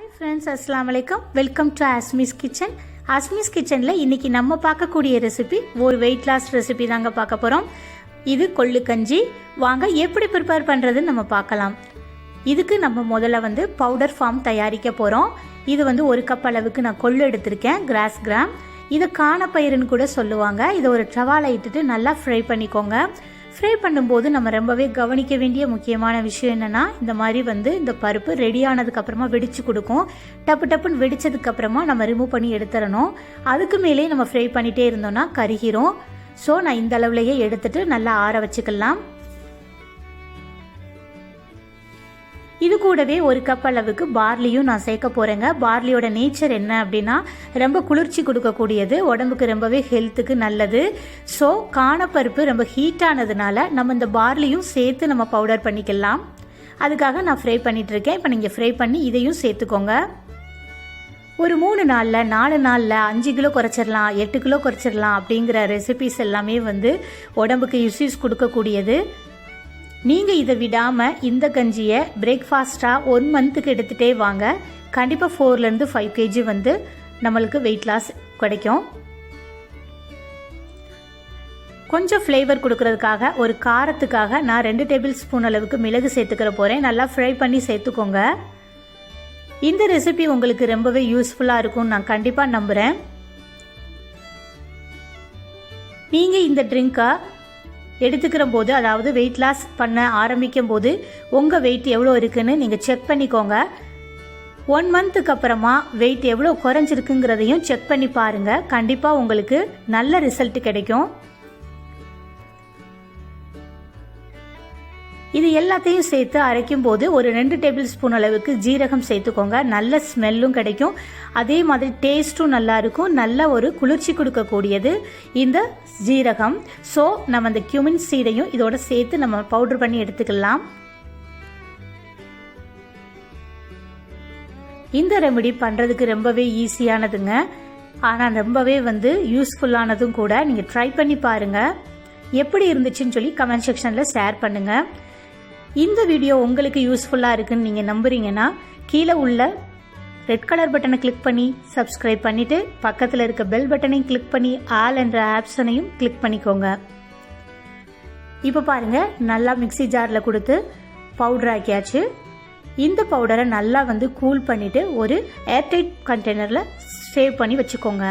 Hi friends அஸ்லாம் வலைக்கம் welcome to Asmi's kitchen Asmi's கிச்சனில் இன்றைக்கி நம்ம பார்க்கக்கூடிய ரெசிபி ஒரு வெயிட் லாஸ் ரெசிபி தாங்க பார்க்க போகிறோம் இது கொள்ளு கஞ்சி. வாங்க எப்படி ப்ரிப்பேர் பண்ணுறதுன்னு நம்ம பார்க்கலாம். இதுக்கு நம்ம முதல்ல வந்து பவுடர் ஃபார்ம் தயாரிக்க போகிறோம் இது வந்து ஒரு கப் அளவுக்கு நான் கொள்ளு எடுத்திருக்கேன் கிராஸ் கிராம் இதை காணப்பயிருன்னு கூட சொல்லுவாங்க. இதை ஒரு ட்ரவால இட்டுட்டு நல்லா ஃப்ரை பண்ணிக்கோங்க. ஃப்ரை பண்ணும்போது நம்ம ரொம்பவே கவனிக்க வேண்டிய முக்கியமான விஷயம் என்னென்னா இந்த மாதிரி வந்து இந்த பருப்பு ரெடி ஆனதுக்கப்புறமா வெடிச்சு கொடுக்கும். டப்பு டப்புன்னு வெடித்ததுக்கப்புறமா நம்ம ரிமூவ் பண்ணி எடுத்துடணும். அதுக்கு மேலே நம்ம ஃப்ரை பண்ணிகிட்டே இருந்தோம்னா கருகிரும். ஸோ நான் இந்த அளவுலேயே எடுத்துட்டு நல்லா ஆற வச்சுக்கலாம். இது கூடவே ஒரு கப் அளவுக்கு பார்லியும் நான் சேர்க்க போகிறேங்க பார்லியோட நேச்சர் என்ன அப்படின்னா ரொம்ப குளிர்ச்சி கொடுக்கக்கூடியது. உடம்புக்கு ரொம்பவே ஹெல்த்துக்கு நல்லது. ஸோ காணப்பருப்பு ரொம்ப ஹீட்டானதுனால நம்ம இந்த பார்லியும் சேர்த்து நம்ம பவுடர் பண்ணிக்கலாம். அதுக்காக நான் ஃப்ரை பண்ணிகிட்ருக்கேன் இப்போ நீங்கள் ஃப்ரை பண்ணி இதையும் சேர்த்துக்கோங்க. ஒரு மூணு நாளில் நாலு நாளில் அஞ்சு கிலோ குறைச்சிடலாம் எட்டு கிலோ குறைச்சிடலாம் அப்படிங்கிற ரெசிபிஸ் எல்லாமே வந்து உடம்புக்கு இஷ்யூஸ் கொடுக்கக்கூடியது. நீங்கள் இதை விடாமல் இந்த கஞ்சியை பிரேக்ஃபாஸ்ட்டாக ஒன் மந்த்துக்கு எடுத்துகிட்டே வாங்க. கண்டிப்பாக ஃபோர்லேருந்து ஃபைவ் கேஜி வந்து நம்மளுக்கு வெயிட் லாஸ் கிடைக்கும். கொஞ்சம் ஃப்ளேவர் கொடுக்கறதுக்காக ஒரு காரத்துக்காக நான் ரெண்டு டேபிள் ஸ்பூன் அளவுக்கு மிளகு சேர்த்துக்கிற போகிறேன் நல்லா ஃப்ரை பண்ணி சேர்த்துக்கோங்க. இந்த ரெசிபி உங்களுக்கு ரொம்பவே யூஸ்ஃபுல்லாக இருக்கும்னு நான் கண்டிப்பாக நம்புகிறேன் நீங்கள் இந்த ட்ரிங்கை எடுத்துக்கிற போது அதாவது வெயிட் லாஸ் பண்ண ஆரம்பிக்கும் போது உங்கள் வெயிட் எவ்வளோ இருக்குன்னு நீங்கள் செக் பண்ணிக்கோங்க. ஒன் மந்த்துக்கு அப்புறமா வெயிட் எவ்வளோ குறைஞ்சிருக்குங்கிறதையும் செக் பண்ணி பாருங்கள் கண்டிப்பாக உங்களுக்கு நல்ல ரிசல்ட் கிடைக்கும். இது எல்லாத்தையும் சேர்த்து அரைக்கும் போது ஒரு ரெண்டு டேபிள் ஸ்பூன் அளவுக்கு ஜீரகம் சேர்த்துக்கோங்க. நல்ல ஸ்மெல்லும் கிடைக்கும். அதே மாதிரி டேஸ்ட்டும் நல்லா இருக்கும். நல்ல ஒரு குளிர்ச்சி கொடுக்கக்கூடியது இந்த ஜீரகம். ஸோ நம்ம அந்த கியூமின் சீடையும் இதோட சேர்த்து நம்ம பவுடர் பண்ணி எடுத்துக்கலாம். இந்த ரெமெடி பண்ணுறதுக்கு ரொம்பவே ஈஸியானதுங்க ஆனால் ரொம்பவே வந்து யூஸ்ஃபுல்லானதும் கூட. நீங்கள் ட்ரை பண்ணி பாருங்கள் எப்படி இருந்துச்சுன்னு சொல்லி கமெண்ட் செக்ஷனில் ஷேர் பண்ணுங்கள் இந்த வீடியோ உங்களுக்கு யூஸ்ஃபுல்லாக இருக்குன்னு நீங்கள் நம்புறீங்கன்னா கீழே உள்ள ரெட் கலர் பட்டனை கிளிக் பண்ணி சப்ஸ்கிரைப் பண்ணிவிட்டு பக்கத்தில் இருக்க பெல் பட்டனையும் கிளிக் பண்ணி ஆல் என்ற ஆப்ஷனையும் கிளிக் பண்ணிக்கோங்க. இப்போ பாருங்கள் நல்லா மிக்சி ஜாரில் கொடுத்து பவுடர் ஆக்கியாச்சு. இந்த பவுடரை நல்லா வந்து கூல் பண்ணிவிட்டு ஒரு ஏர்டைட் கண்டெய்னரில் சேவ் பண்ணி வச்சுக்கோங்க.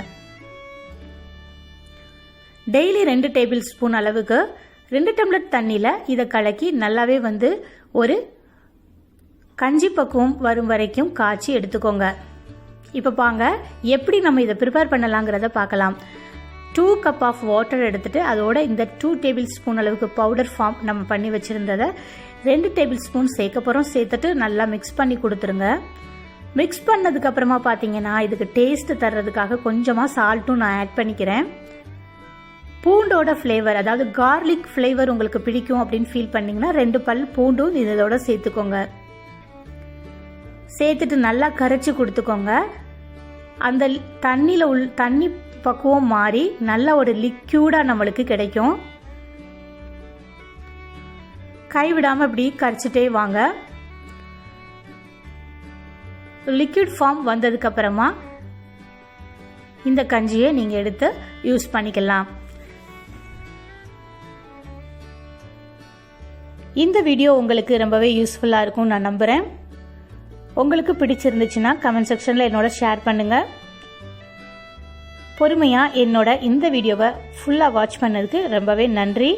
டெய்லி ரெண்டு டேபிள் ஸ்பூன் அளவுக்கு ரெண்டு டம்ளர் தண்ணியில் இதை கலக்கி நல்லாவே வந்து ஒரு கஞ்சி பக்குவம் வரும் வரைக்கும் காய்ச்சி எடுத்துக்கோங்க. இப்போ பாங்க எப்படி நம்ம இதை ப்ரிப்பேர் பண்ணலாங்கிறத பார்க்கலாம். டூ கப் ஆஃப் வாட்டர் எடுத்துட்டு அதோட இந்த டூ டேபிள் ஸ்பூன் அளவுக்கு பவுடர் ஃபார்ம் நம்ம பண்ணி வச்சுருந்ததை ரெண்டு டேபிள் ஸ்பூன் சேர்க்க போகிறோம் சேர்த்துட்டு நல்லா மிக்ஸ் பண்ணி கொடுத்துருங்க. மிக்ஸ் பண்ணதுக்கு அப்புறமா பார்த்தீங்கன்னா இதுக்கு டேஸ்ட் தர்றதுக்காக கொஞ்சமாக சால்ட்டும் நான் ஆட் பண்ணிக்கிறேன். பூண்டோட ஃப்ளேவர் அதாவது கார்லிக் ஃப்ளேவர் உங்களுக்கு பிடிக்கும் அப்படின்னு ஃபீல் பண்ணீங்கன்னா ரெண்டு பல் பூண்டும் இதோட சேர்த்துக்கோங்க. சேர்த்துட்டு நல்லா கரைச்சி கொடுத்துக்கோங்க. அந்த தண்ணியில் உள் தண்ணி பக்குவம் மாறி நல்ல ஒரு லிக்யூடாக நம்மளுக்கு கிடைக்கும். கைவிடாமல் இப்படி கரைச்சிட்டே வாங்க. லிக்யூட் ஃபார்ம் வந்ததுக்கப்புறமா இந்த கஞ்சியை நீங்கள் எடுத்து யூஸ் பண்ணிக்கலாம். இந்த வீடியோ உங்களுக்கு ரொம்பவே யூஸ்ஃபுல்லாக இருக்கும் நான் நம்புகிறேன் உங்களுக்கு பிடிச்சிருந்துச்சுன்னா கமெண்ட் செக்ஷனில் என்னோட ஷேர் பண்ணுங்கள் பொறுமையாக என்னோட இந்த வீடியோவை ஃபுல்லாக வாட்ச் பண்ணதுக்கு ரொம்பவே நன்றி.